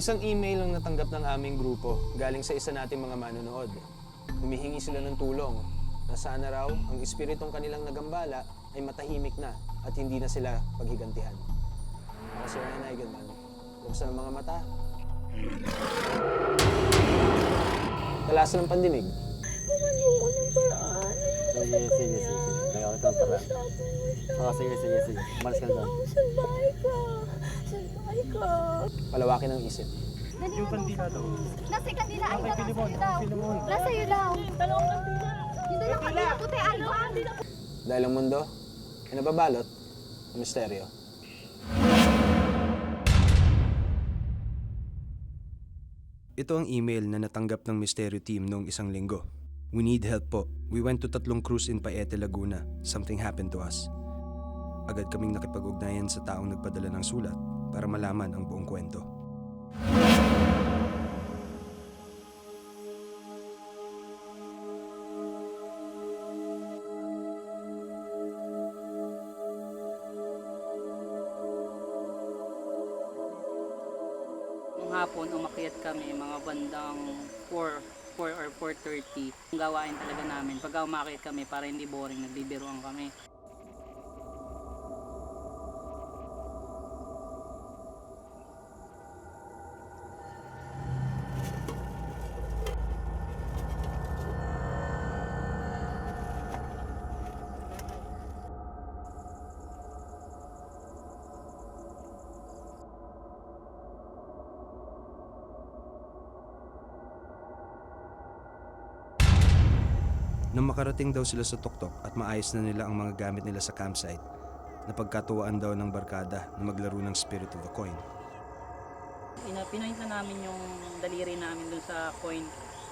Isang email ang natanggap ng aming grupo galing sa isa nating mga manonood. Humihingi sila ng tulong na sana raw ang espiritong kanilang nagambala ay matahimik na at hindi na sila paghigantihan. Ako si Ryan Eigenman. Buksan ang mga mata. Talas ng pandinig. Ko ng paraan. Sige, sige, sige, sige. Kaya ito ang paraan. Oh, sige, sige, sige. Umalis ka na doon. Salbay ka. Salbay ka. Palawakin ang isip. Yung kandila daw. Nasa kandila ay Pilimon, iyo daw. Nasa iyo daw. Dalawang kandila. Yung dalawang kandila puti ay Dahil ang mundo ay nababalot ng misteryo. Ito ang email na natanggap ng Mysterio Team noong isang linggo. We need help po. We went to tatlong cruise in Paete, Laguna. Something happened to us. Agad kaming nakipag-ugnayan sa taong nagpadala ng sulat para malaman ang buong kwento. Nung hapon, umakyat kami mga bandang 4, 4 or 4.30. Ang gawain talaga namin, pag umakyat kami para hindi boring, nagbibiruan kami. Nang makarating daw sila sa tuktok at maayos na nila ang mga gamit nila sa campsite, napagkatuwaan daw ng barkada na maglaro ng Spirit of the Coin. Ina, pinoint na namin yung daliri namin dun sa coin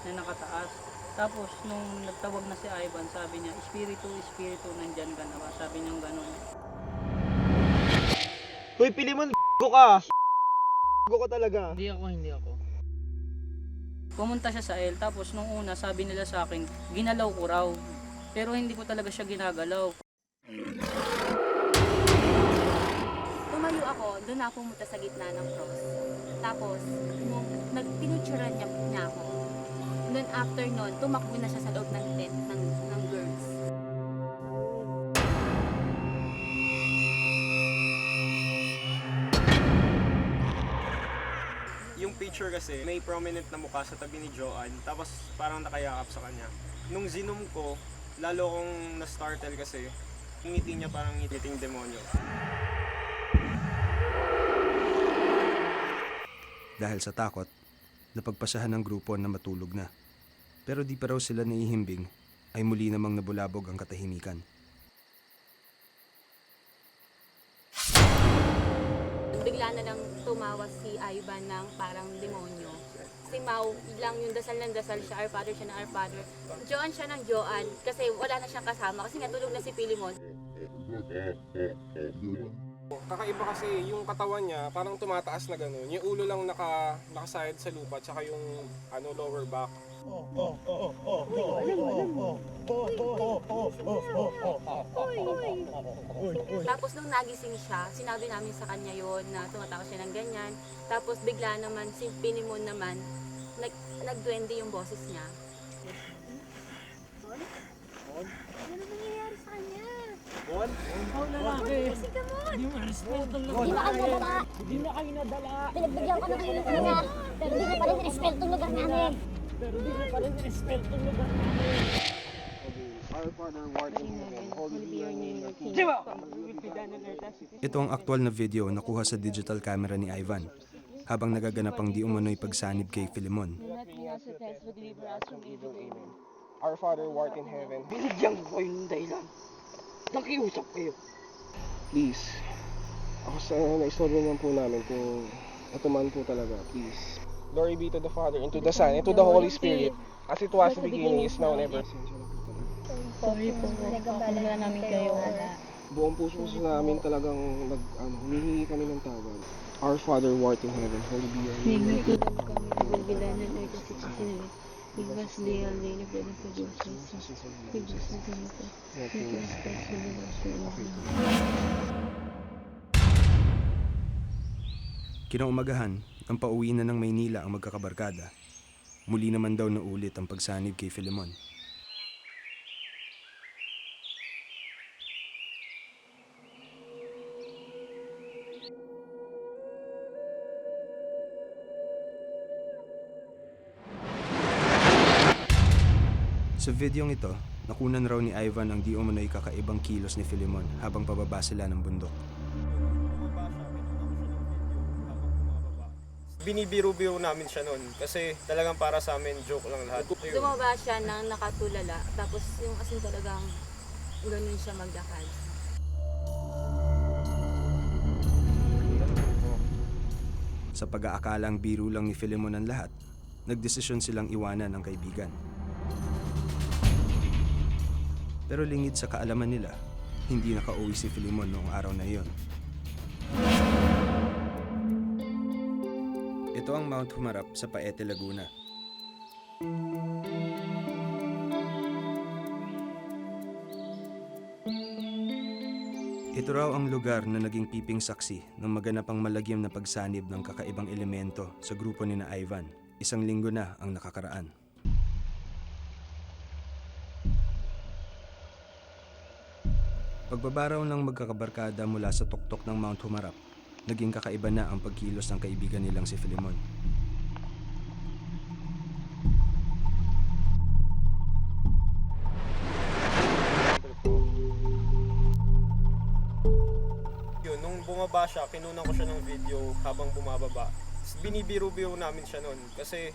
na nakataas. Tapos nung nagtawag na si Ivan, sabi niya, Espiritu, Espiritu, nandyan ka na ba? Sabi niya gano'n. Hoy, Pilimon, go ka! Go ka talaga. Hindi ako, hindi ako. Pumunta siya sa L, tapos nung una sabi nila sa akin, ginalaw ko raw. Pero hindi ko talaga siya ginagalaw. Tumayo ako, doon ako pumunta sa gitna ng cross. Tapos, nung niya, niya ako, Then after nun, tumakbo na siya sa loob ng tent ng, picture kasi, may prominent na mukha sa tabi ni Joanne, tapos parang nakayakap sa kanya. Nung zinom ko, lalo akong na-startle kasi, yung ngiti niya parang ngiting demonyo. Dahil sa takot, napagpasahan ng grupo na matulog na. Pero di pa raw sila naihimbing, ay muli namang nabulabog ang katahimikan. Bigla na lang tumawas si Ivan ng parang demonyo. Si Mau, lang yung dasal ng dasal siya, Our Father siya ng Our Father. Joan siya ng Joan, kasi wala na siyang kasama, kasi nga tulog na si Pilimon. Kakaiba kasi yung katawan niya, parang tumataas na gano'n. Yung ulo lang naka, nakasayad sa lupa, tsaka yung ano, lower back. Tapos nung nagising siya, sinabi namin sa kanya yon na tumatawa siya ng ganyan. Tapos bigla naman, si Pilimon naman, nag, nagduwende yung boses niya. Ano nangyayari sa kanya? Hindi na kayo nadala. Hindi na kayo nadala. Pinagbigyan ko na kayo ng lugar. Pero di na pa rin respect ang lugar namin. Pero di na pa rin respect ang lugar namin. Ito ang aktual na video na kuha sa digital camera ni Ivan habang nagaganap ang di umano'y pagsanib kay Filimon. Our Father, who art in heaven, Binigyan ko kayo ng dahilan. Nakiusap kayo. please, ako sa naistorbo naman po namin kung ito man po talaga, please. Glory be to the Father, and to the Son, and to the Holy Spirit, as it was in the beginning, is now, and ever. Sorry po. Nagkabala namin kayo. Buong puso puso namin talagang nag, ano, humihingi kami ng tawad. Our Father, who art in heaven, holy be your name. Bilbilanan ay kasi kasi Iwas di al di libre na po Diyos. Iwas na ganito. Iwas ka sa Diyos. Kinaumagahan, Nang pauwi na ng Maynila ang magkakabarkada, muli naman daw naulit ang pagsanib kay Filemon. Sa videong ito, nakunan raw ni Ivan ang di umano'y kakaibang kilos ni Filemon habang pababa sila ng bundok. binibiro-biro namin siya noon kasi talagang para sa amin joke lang lahat. Ayun. Dumaba siya ng nakatulala, tapos yung asin talagang ganun siya magdakal. Sa pag-aakalang biro lang ni Filemon ang lahat, nagdesisyon silang iwanan ang kaibigan. Pero lingid sa kaalaman nila, hindi nakauwi si Filemon noong araw na iyon. Ito ang Mount Humarap sa Paete, Laguna. Ito raw ang lugar na naging piping saksi ng maganapang malagyam na pagsanib ng kakaibang elemento sa grupo ni na Ivan. Isang linggo na ang nakakaraan. Pagbabaraw ng magkakabarkada mula sa tuktok ng Mount Humarap, naging kakaiba na ang pagkilos ng kaibigan nilang si Filemon. Yun, nung bumaba siya, kinunan ko siya ng video habang bumababa. Binibiro-biro namin siya noon kasi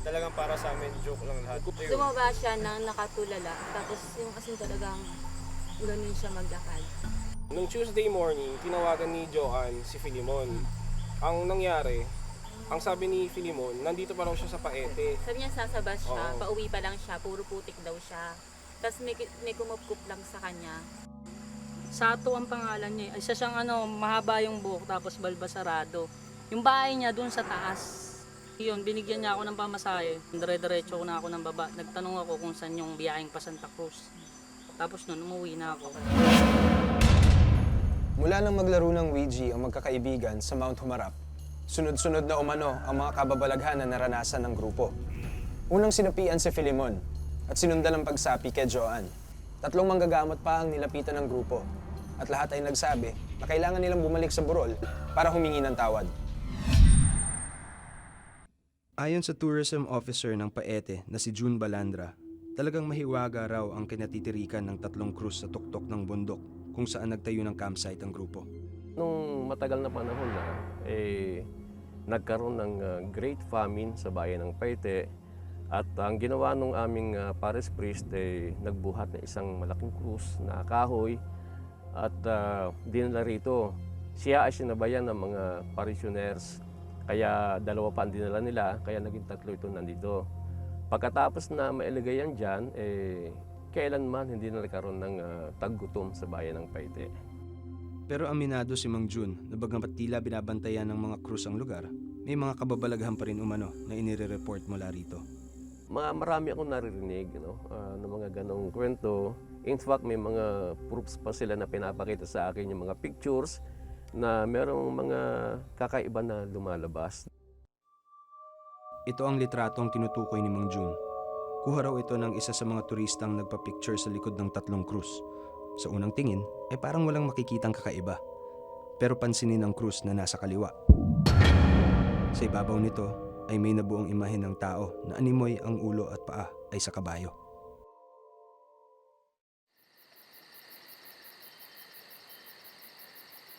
talagang para sa amin joke lang lahat. Ayun. Dumaba siya ng nakatulala, tapos yung asin talagang ganun siya magdakal. Nung Tuesday morning, tinawagan ni Joanne si Filimon. Ang nangyari, ang sabi ni Filimon, nandito pa raw siya sa Paete. Sabi niya sasabas siya, Oo. pauwi pa lang siya, puro putik daw siya. Tapos may, may kumupkup lang sa kanya. Sato ang pangalan niya. Isa siyang ano, mahaba yung buhok tapos balbasarado. Yung bahay niya doon sa taas. Yun, binigyan niya ako ng pamasahe. Dire-diretso ko na ako ng baba. Nagtanong ako kung saan yung biyaheng pa Santa Cruz. Tapos nun, umuwi na ako. Mula nang maglaro ng Ouija ang magkakaibigan sa Mount Humarap, sunod-sunod na umano ang mga kababalaghan na naranasan ng grupo. Unang sinapian si Filemon at sinundan ang pagsapi kay Joanne. Tatlong manggagamot pa ang nilapitan ng grupo at lahat ay nagsabi na kailangan nilang bumalik sa burol para humingi ng tawad. Ayon sa tourism officer ng Paete na si June Balandra, talagang mahiwaga raw ang kinatitirikan ng tatlong krus sa tuktok ng bundok kung saan nagtayo ng campsite ang grupo. Nung matagal na panahon na, eh, nagkaroon ng ah, great famine sa bayan ng Paite at ang ginawa ng aming ah, parish priest eh, nagbuhat ng isang malaking krus na kahoy at uh, dinala rito. Siya ay sinabayan ng mga parishioners kaya dalawa pa ang dinala nila kaya naging tatlo ito nandito. Pagkatapos na mailagay yan dyan, eh, kailanman hindi na nagkaroon ng ah, taggutom sa bayan ng Paite. Pero aminado si Mang Jun na bagamat tila binabantayan ng mga krus ang lugar, may mga kababalaghan pa rin umano na inire-report mula rito. mga marami akong naririnig no, ah, ng mga ganong kwento. In fact, may mga proofs pa sila na pinapakita sa akin yung mga pictures na merong mga kakaiba na lumalabas. Ito ang litratong tinutukoy ni Mang Jun. Kuha raw ito ng isa sa mga turistang nagpa-picture sa likod ng tatlong krus. Sa unang tingin, ay parang walang makikitang kakaiba. Pero pansinin ang krus na nasa kaliwa. Sa ibabaw nito ay may nabuong imahe ng tao na animoy ang ulo at paa ay sa kabayo.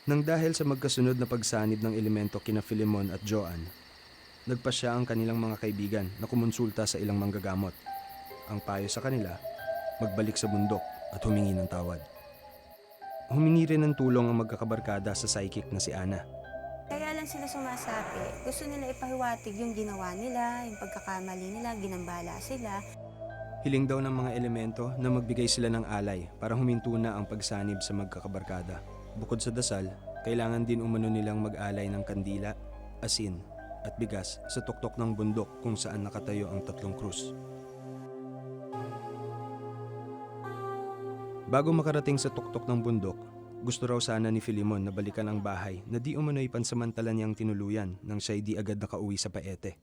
Nang dahil sa magkasunod na pagsanib ng elemento kina Filemon at Joanne, nagpasya ang kanilang mga kaibigan na kumonsulta sa ilang manggagamot. Ang payo sa kanila, magbalik sa bundok at humingi ng tawad. Humingi rin ng tulong ang magkakabarkada sa psychic na si Ana. Kaya lang sila sumasapi. Gusto nila ipahiwatig yung ginawa nila, yung pagkakamali nila, ginambala sila. Hiling daw ng mga elemento na magbigay sila ng alay para huminto na ang pagsanib sa magkakabarkada. Bukod sa dasal, kailangan din umano nilang mag-alay ng kandila, asin, at bigas sa tuktok ng bundok kung saan nakatayo ang tatlong krus. Bago makarating sa tuktok ng bundok, Gusto raw sana ni Filimon na balikan ang bahay na di umano'y pansamantala niyang tinuluyan nang siya'y di agad nakauwi sa paete.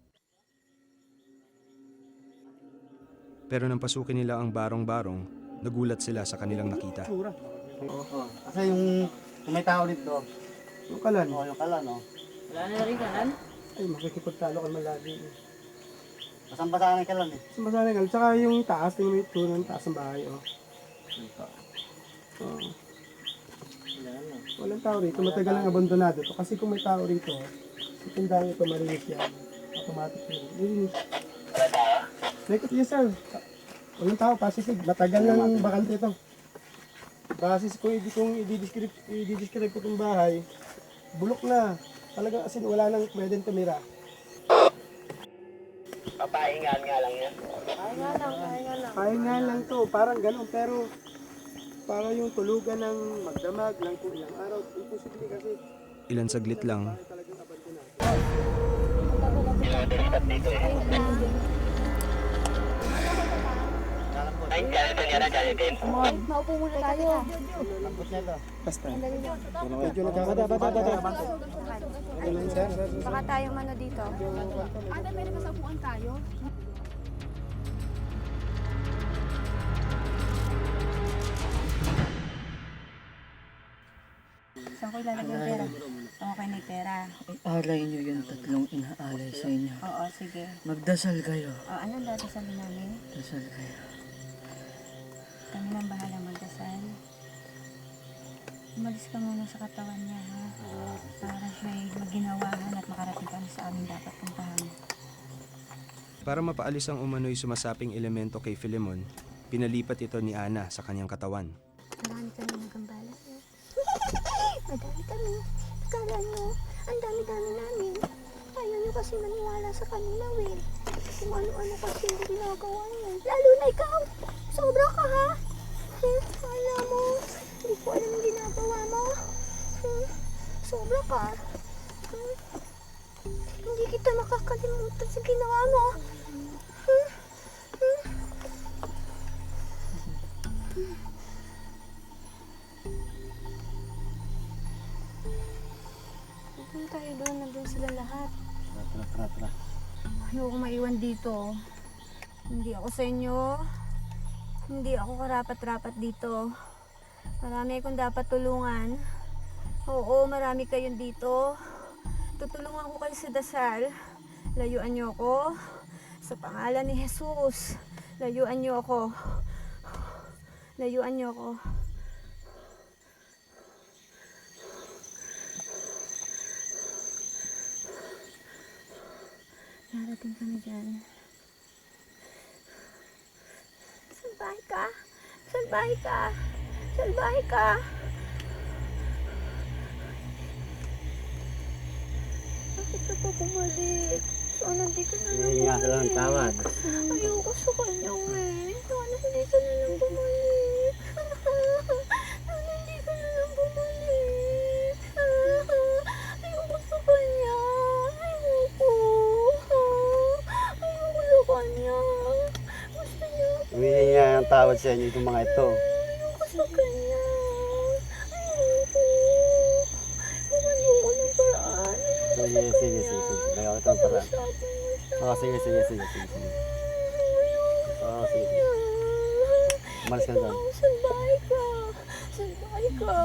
Pero nang pasukin nila ang barong-barong, nagulat sila sa kanilang nakita. Oo. Kasi yung, yung may tao dito. Yung kalan. Oo, yung kalan, oh. Wala na rin kanan? Ay, makikipagtalo ka man lagi. Basang-basa ng kalan eh. Sumasana ka. Tsaka yung taas, yung may tunan, taas ng bahay, oh. Oo. Walang tao rito. Matagal ang abandonado to. Kasi kung may tao rito, yung tindahan ito marinis yan. Automatic yun. Linis. May yes sir. Walang tao, pasisig. Matagal nang bakante ito. Basis kung hindi kung i-describe, i-describe ko itong bahay, bulok na. Talagang asin wala nang pwedeng tumira. Papahingaan nga lang yan. Pahinga lang. To, parang ganun, pero para yung tulugan ng magdamag lang kung ilang araw, imposible kasi. Ilan saglit lang, talagang abandonado. Maupo muna tayo. Basta. Medyo nagkakadabata. Ganun, sir, sir, sir. Baka tayo mano dito. Ate, pwede masabuan tayo? Saan ko ilalagay yung pera? Okay na yung pera. Alay niyo yung tatlong inaalay sa inyo. Oo, sige. Magdasal kayo. O, anong dadasalin namin? Dasal kayo. Kami nang bahala magdasal. Umalis ka muna sa katawan niya, ha? Para siya'y maginawahan at makarating kami sa aming dapat puntahan. para mapaalis ang umano'y sumasaping elemento kay Filemon, pinalipat ito ni Ana sa kanyang katawan. Marami kami nagambala. Madami kami. Akala nyo, ang dami-dami namin. Ayaw nyo kasi maniwala sa kanila, eh. Kung ano-ano kasi yung ginagawa niyo. Lalo na ikaw. Sobra ka, ha? Hmm, alam mo, hindi ko alam yung ginagawa mo. Hmm, sobra ka. Hmm, hindi kita makakalimutan sa ginawa mo. Hmm, hmm. Doon tayo doon, nandun sila lahat. Tara, tara, tara, tara. Ayoko maiwan dito. Hindi ako sa inyo. Hindi ako karapat-rapat dito. Marami akong dapat tulungan. Oo, marami kayong dito. Tutulungan ko kayo sa dasal. Layuan niyo ako. Sa pangalan ni Jesus. Layuan niyo ako. Layuan niyo ako. Narating kami dyan. Salbahe ka! Salbahe ka! Salbahe ka! Bakit ka pa bumalik? Sana hindi ka na lang Hihingi nga ng tawad. Ayoko sa kanya eh. Sana hindi ka na lang bumalik. Sana hindi ka na lang bumalik. Ayoko sa kanya. Ayoko. Ayoko sa kanya. Gusto niya Humihingi nga ng tawad sa inyo itong mga ito. Sa Sige, sa sige, sige, sige. Gagawa ito ng paraan. Oo, sige, sige, sige, sige, sige. Oo, sige. Umalis ka na doon. Oh, salbahe ka. Salbahe ka.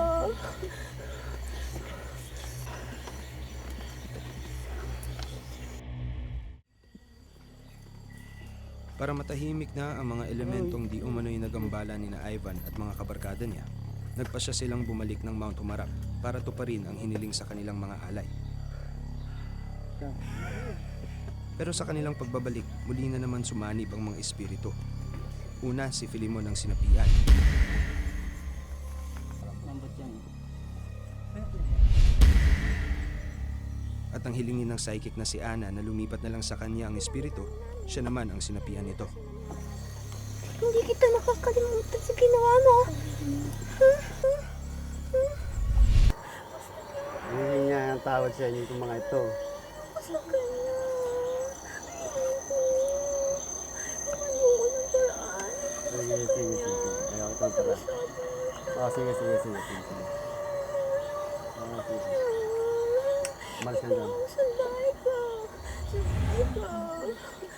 Para matahimik na ang mga elementong di umano'y nagambala ni na Ivan at mga kabarkada niya, nagpasya silang bumalik ng Mount Umarap para tuparin ang hiniling sa kanilang mga alay. Pero sa kanilang pagbabalik, muli na naman sumanib ang mga espiritu. Una si Filimon ang sinapian. At ang hilingin ng psychic na si Ana na lumipat na lang sa kanya ang espiritu, siya naman ang sinapian nito. Hindi kita nakakalimutan sa ginawa mo. Humihingi nga ng tawad sa inyo itong mga ito. Ng paraan. Sige, sige, sige. Oo, sige, sige, sige, sige. sige. Oo, sige. Umalis ka na dyan. Sandali ko. Sandali ko.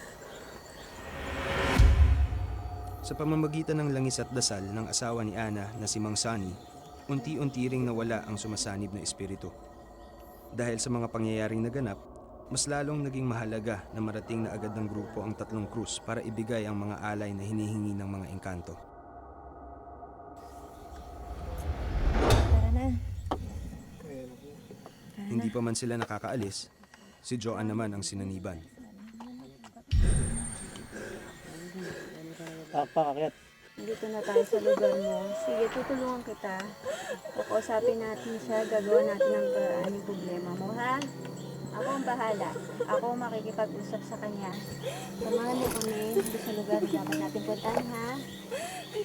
Sa pamamagitan ng langis at dasal ng asawa ni Ana na si Mang Sani, unti-unti ring nawala ang sumasanib na espiritu. Dahil sa mga pangyayaring naganap, mas lalong naging mahalaga na marating na agad ng grupo ang tatlong krus para ibigay ang mga alay na hinihingi ng mga engkanto. Tara na. Hindi pa man sila nakakaalis, si Joanne naman ang sinaniban. Pakakit. Dito na tayo sa lugar mo. Sige, tutulungan kita. Kakausapin natin siya. Gagawa natin ang paraan yung problema mo, ha? Ako ang bahala. Ako ang makikipag-usap sa kanya. Samahan mo kami dito sa lugar na dapat natin puntahan, ha? Ay,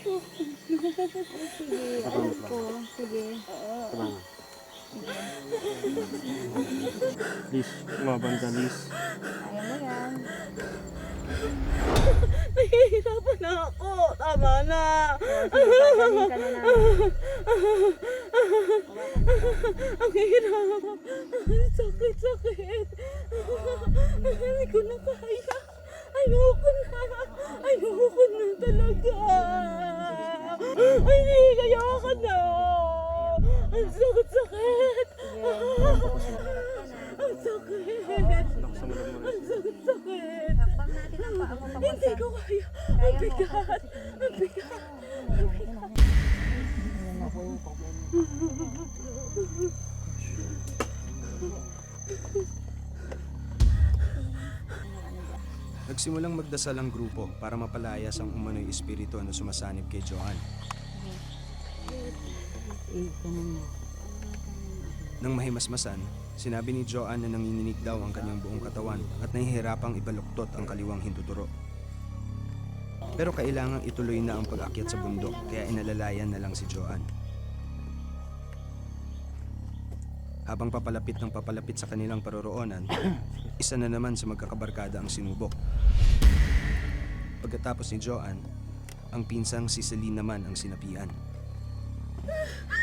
sige, alam ko. Sige. Nga. Liz, umaban ka, Liz. Ayaw mo yan. Nahihirapan na ako. Tama na. Pagaling ka na namin. Ang hirap. Ang sakit, sakit. Hindi ko na kaya. Ayoko na. Ayoko na talaga. Ay, ayoko na. Ang sakit, sakit. Ang sakit. Ang sakit, sakit. Hakbang natin ang paa mo Hindi ko kaya. Ang mo. bigat. Ang bigat. Nagsimulang magdasal ang grupo para mapalayas ang umano'y espiritu na sumasanib kay Joanne. Nang mahimasmasan, sinabi ni Joanne na nanginginig daw ang kanyang buong katawan at nahihirapang ibaluktot ang kaliwang hintuturo. Pero kailangang ituloy na ang pag-akyat sa bundok kaya inalalayan na lang si Joanne. Habang papalapit ng papalapit sa kanilang paroroonan, isa na naman sa magkakabarkada ang sinubok. Pagkatapos ni Joanne, ang pinsang si Celine naman ang sinapian.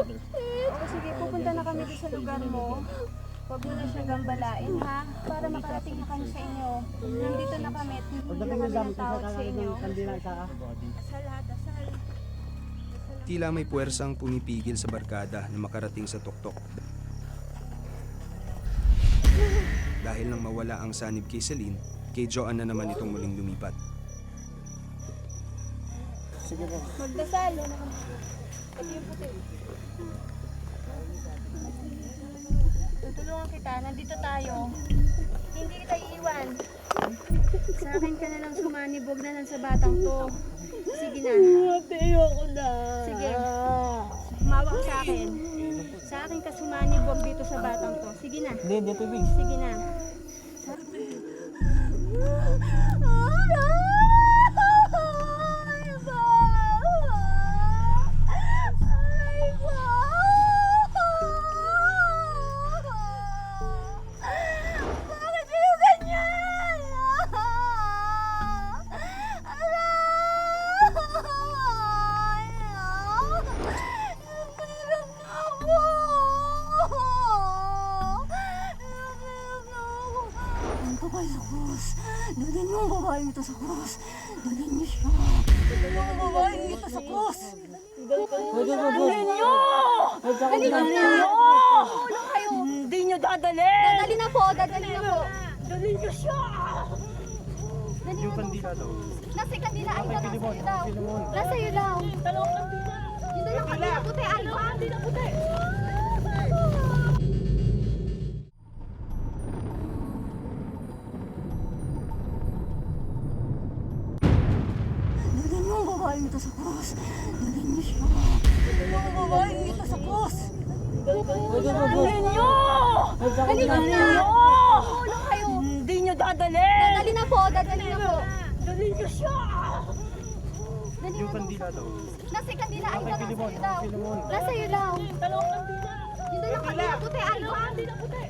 Oo, sige, pupunta na kami doon sa lugar mo. Huwag mo na siya gambalain, ha? Para makarating na kami sa inyo. Nandito na kami at hindi na kami ng tawag sa inyo. Isa ka. Asal. Tila may puwersang pumipigil sa barkada na makarating sa tuktok. Dahil nang mawala ang sanib kay Celine, kay Joanne na naman itong muling lumipat. Magdasal. Pati yung puti. Kita. Nandito tayo. Hindi kita iiwan. Sa akin ka na lang sumanibog na lang sa batang to. Sige na. Ate, ayoko na. Sige. Humawak ka sa akin. Sa akin ka sumanibog dito sa batang to. Sige na. Hindi, hindi tubig. Sige na. Bakit Kapal sa krus. Dalhin mo ang babaeng ito sa krus. Dalhin niyo siya. Dalhin mo ang babaeng ito sa krus. Dalhin niyo! Dalhin niyo! Hindi niyo dadalhin. Dadali na po, dadali na po. Dalhin niyo siya. Yung kandila daw. Nasa kandila, ay nasa iyo daw. Nasa iyo daw. Dalawang kandila. Yung dalawang kandila puti, ay. Kandila puti. Dalhin niyo! Dalhin niyo! Tulong kayo. Hindi niyo dadalhin. Dadali na po, dadali na po. Dalhin niyo siya. Yung kandila daw. Nasa kandila, ay nasa iyo daw. Nasa iyo daw. Dalawang kandila. Yung dalawang kandila puti, ay. Kandila puti.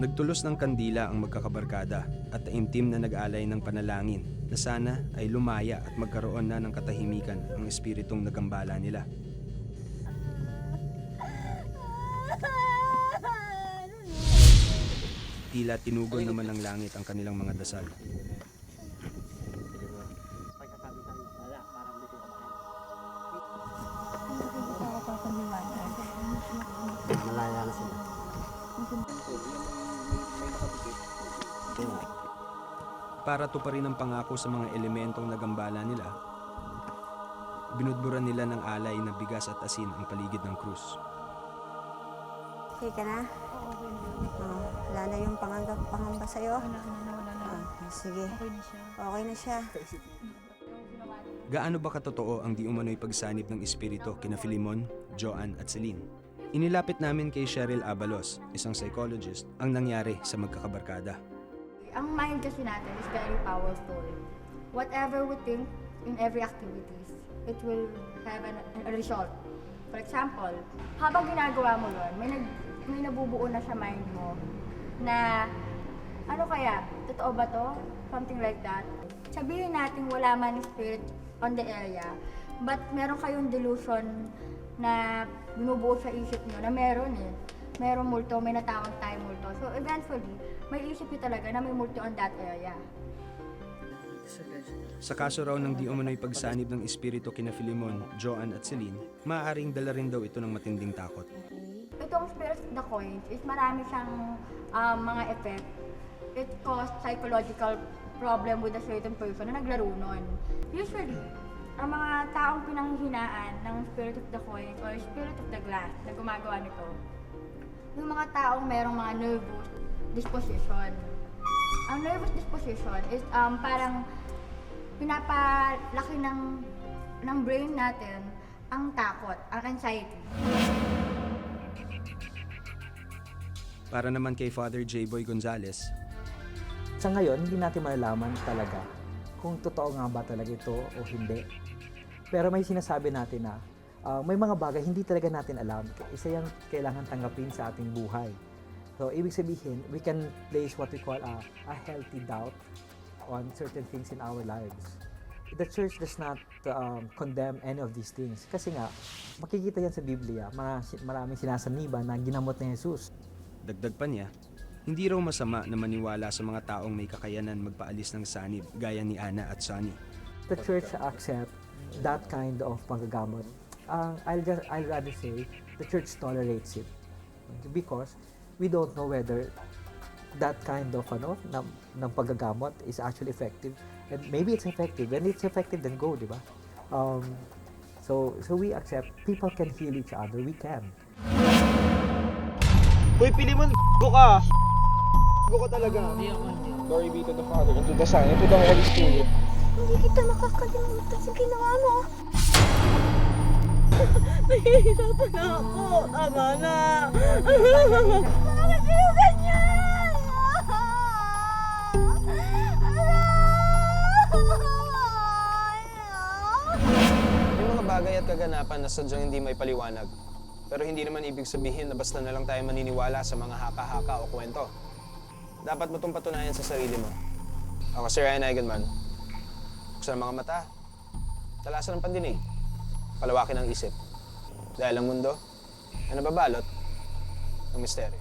Nagtulos ng kandila ang magkakabarkada at taimtim na nag-alay ng panalangin na sana ay lumaya at magkaroon na ng katahimikan ang espiritong nagambala nila. Tila tinugon naman ng langit ang kanilang mga dasal. Para tuparin ang pangako sa mga elementong nagambala nila, binudburan nila ng alay na bigas at asin ang paligid ng krus. Okay ka na? Oo, wala na yung panganggap, pangamba sa'yo? Wala na, wala na. sige. Okay na siya. Okay na siya. Gaano ba katotoo ang di umano'y pagsanib ng espiritu kina Filimon, Joan at Celine? Inilapit namin kay Cheryl Abalos, isang psychologist, ang nangyari sa magkakabarkada. Ang mind kasi natin is very powerful. Whatever we think in every activities, it will have an, a result. For example, habang ginagawa mo yun, may, nag, may nabubuo na sa mind mo na ano kaya, totoo ba to? Something like that. Sabihin natin wala man spirit on the area, but meron kayong delusion na binubuo sa isip nyo na meron eh. Meron multo, may natawag tayong multo. So eventually, may isip nyo talaga na may multo on that area. Sa kaso raw ng di umano'y pagsanib ng espiritu kina Filimon, Joan at Celine, maaaring dala rin daw ito ng matinding takot. Itong Spirit of the Coins is marami siyang um, mga effect. It caused psychological problem with a certain person na naglaro nun. Usually, ang mga taong pinanghihinaan ng Spirit of the Coin or Spirit of the Glass na gumagawa nito, yung mga taong merong mga nervous disposition. Ang nervous disposition is um, parang pinapalaki ng, ng brain natin ang takot, ang anxiety. Para naman kay Father J. Boy Gonzales, Sa ngayon, hindi natin malalaman talaga kung totoo nga ba talaga ito o hindi. Pero may sinasabi natin na ah, may mga bagay hindi talaga natin alam. Isa yung kailangan tanggapin sa ating buhay. So, ibig sabihin, we can place what we call a, a healthy doubt on certain things in our lives. The church does not um, condemn any of these things. Kasi nga, makikita yan sa Biblia, mga, maraming sinasaniba na ginamot ni Jesus. dagdag pa niya, hindi raw masama na maniwala sa mga taong may kakayanan magpaalis ng sanib gaya ni Ana at Sonny. the church accept that kind of panggagamot. Uh, I'll just I'll rather say the church tolerates it because we don't know whether that kind of ano ng, ng paggagamot is actually effective and maybe it's effective when it's effective then go di ba um, so so we accept people can heal each other we can Uy, Pilimon, go ka! Go ka talaga. Glory be to the Father, and to the Son, and to the Holy Spirit. Hindi kita makakalimutan sa ginawa mo. Nahihirapan na ako. Tama na. Kayo ganyan? May mga bagay at kaganapan na sadyang hindi may paliwanag. Pero hindi naman ibig sabihin na basta na lang tayo maniniwala sa mga haka-haka o kwento. Dapat mo itong patunayan sa sarili mo. Ako si Ryan Eigenman. Buksan ang mga mata. Talasan ang pandinig. Palawakin ang isip. Dahil ang mundo ay nababalot ng misteryo.